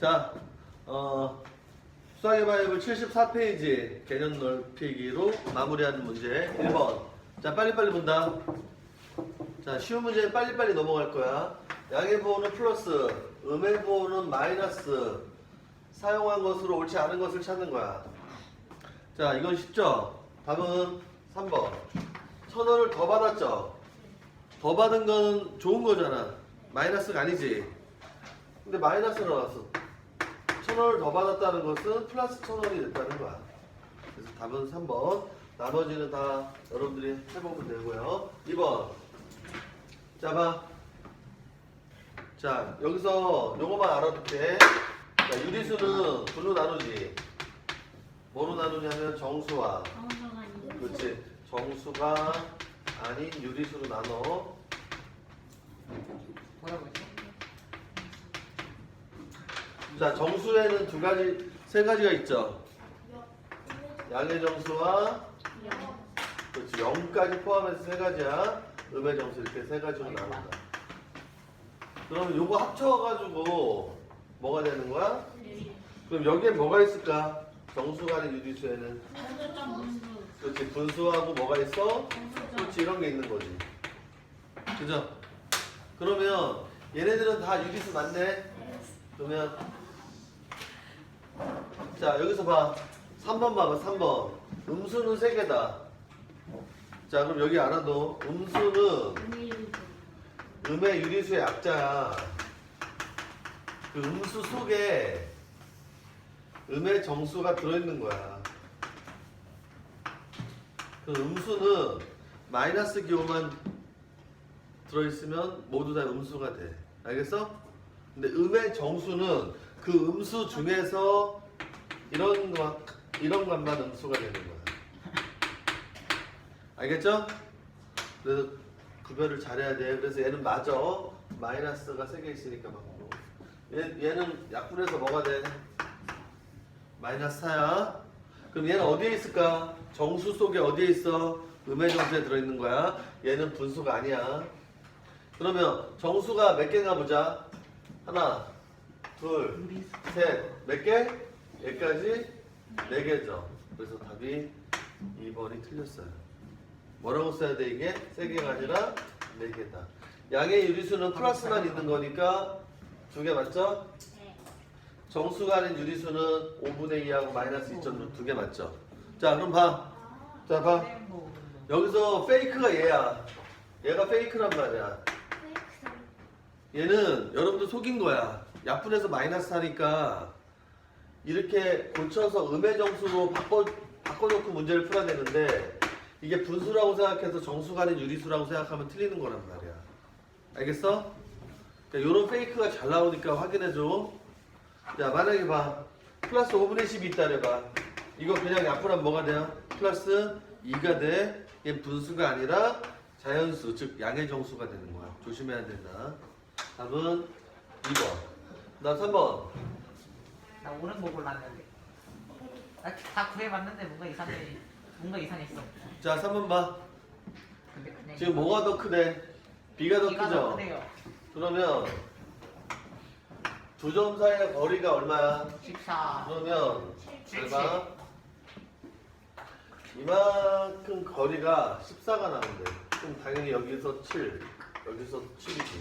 자, 어, 수학의 바이블 74페이지 개념 넓히기로 마무리하는 문제 1번. 자, 빨리빨리 본다. 자, 쉬운 문제 빨리빨리 넘어갈 거야. 양의 보호는 플러스, 음의 보호는 마이너스. 사용한 것으로 옳지 않은 것을 찾는 거야. 자, 이건 쉽죠? 답은 3번. 천 원을 더 받았죠? 더 받은 건 좋은 거잖아. 마이너스가 아니지. 근데 마이너스 나왔어. 천 원을 더 받았다는 것은 플러스 천 원이 됐다는 거야. 그래서 답은 3번. 나머지는 다 여러분들이 해보면 되고요. 2번. 자, 봐. 자, 여기서 요거만 알아둘게. 자, 유리수는 분로 나누지. 뭐로 나누냐면 정수와. 정수가 그렇지. 정수가 아닌 유리수로 나눠. 뭐라고 했어? 자, 정수에는 두 가지, 세 가지가 있죠. 양의 정수와 그렇지 0까지 포함해서 세 가지야. 음의 정수 이렇게 세 가지로 나눈다. 그러면 요거 합쳐가지고 뭐가 되는 거야? 그럼 여기에 뭐가 있을까? 아닌 유리수에는 그렇지 분수하고 뭐가 있어? 그렇지 이런 게 있는 거지. 그죠? 그러면 얘네들은 다 유리수 맞네? 그러면 자 여기서 봐. 3번 봐봐 3번. 음수는 세개다 자 그럼 여기 알아도 음수는 음의 유리수의 약자야. 그 음수 속에 음의 정수가 들어있는 거야. 그 음수는 마이너스 기호만 들어있으면 모두 다 음수가 돼. 알겠어? 근데 음의 정수는 그 음수 중에서 이런 것 이런 것만 음수가 되는 거야. 알겠죠? 그래서 구별을 잘해야 돼. 그래서 얘는 맞아. 마이너스가 세 개 있으니까 맞고. 얘, 얘는 약분해서 뭐가 돼? 마이너스 4야. 그럼 얘는 어디에 있을까? 정수 속에 어디에 있어? 음의 정수에 들어있는 거야. 얘는 분수가 아니야. 그러면 정수가 몇 개인가 보자. 하나, 둘. 셋, 몇 개? 여기까지 네 개죠. 그래서 답이 2번이 틀렸어요. 뭐라고 써야 돼 이게? 세 개가 아니라 네 개다. 양의 유리수는 플러스만 있는 거니까 두 개 맞죠? 네 정수가 아닌 유리수는 5분의 2하고 마이너스 2.6두개 맞죠? 자 그럼 봐. 자 봐. 뭐, 여기서 페이크가 얘야. 얘가 페이크란 말이야. 얘는 여러분들 속인 거야. 약분해서 마이너스 하니까 이렇게 고쳐서 음의 정수로 바꿔, 바꿔놓고 문제를 풀어야 되는데 이게 분수라고 생각해서 정수가 아닌 유리수라고 생각하면 틀리는 거란 말이야. 알겠어? 그러니까 이런 페이크가 잘 나오니까 확인해줘. 자, 만약에 봐. 플러스 5분의 10이 있다 그래봐. 이거 그냥 약분하면 뭐가 돼요? 플러스 2가 돼. 얘 분수가 아니라 자연수, 즉 양의 정수가 되는 거야. 조심해야 된다. 답은 2번. 나 3번. 나 옳은 거 골랐는데. 나다 구해봤는데 뭔가 이상해. 뭔가 이상했어. 자, 3번 봐. 근데 그냥 지금 뭐가 더 크대? B가 더 B가 더 크죠? 크대요. 그러면 두 점 사이의 거리가 얼마야? 14. 그러면 봐. 이만큼 거리가 14가 나는데 그럼 당연히 여기서 7, 여기서 7이지.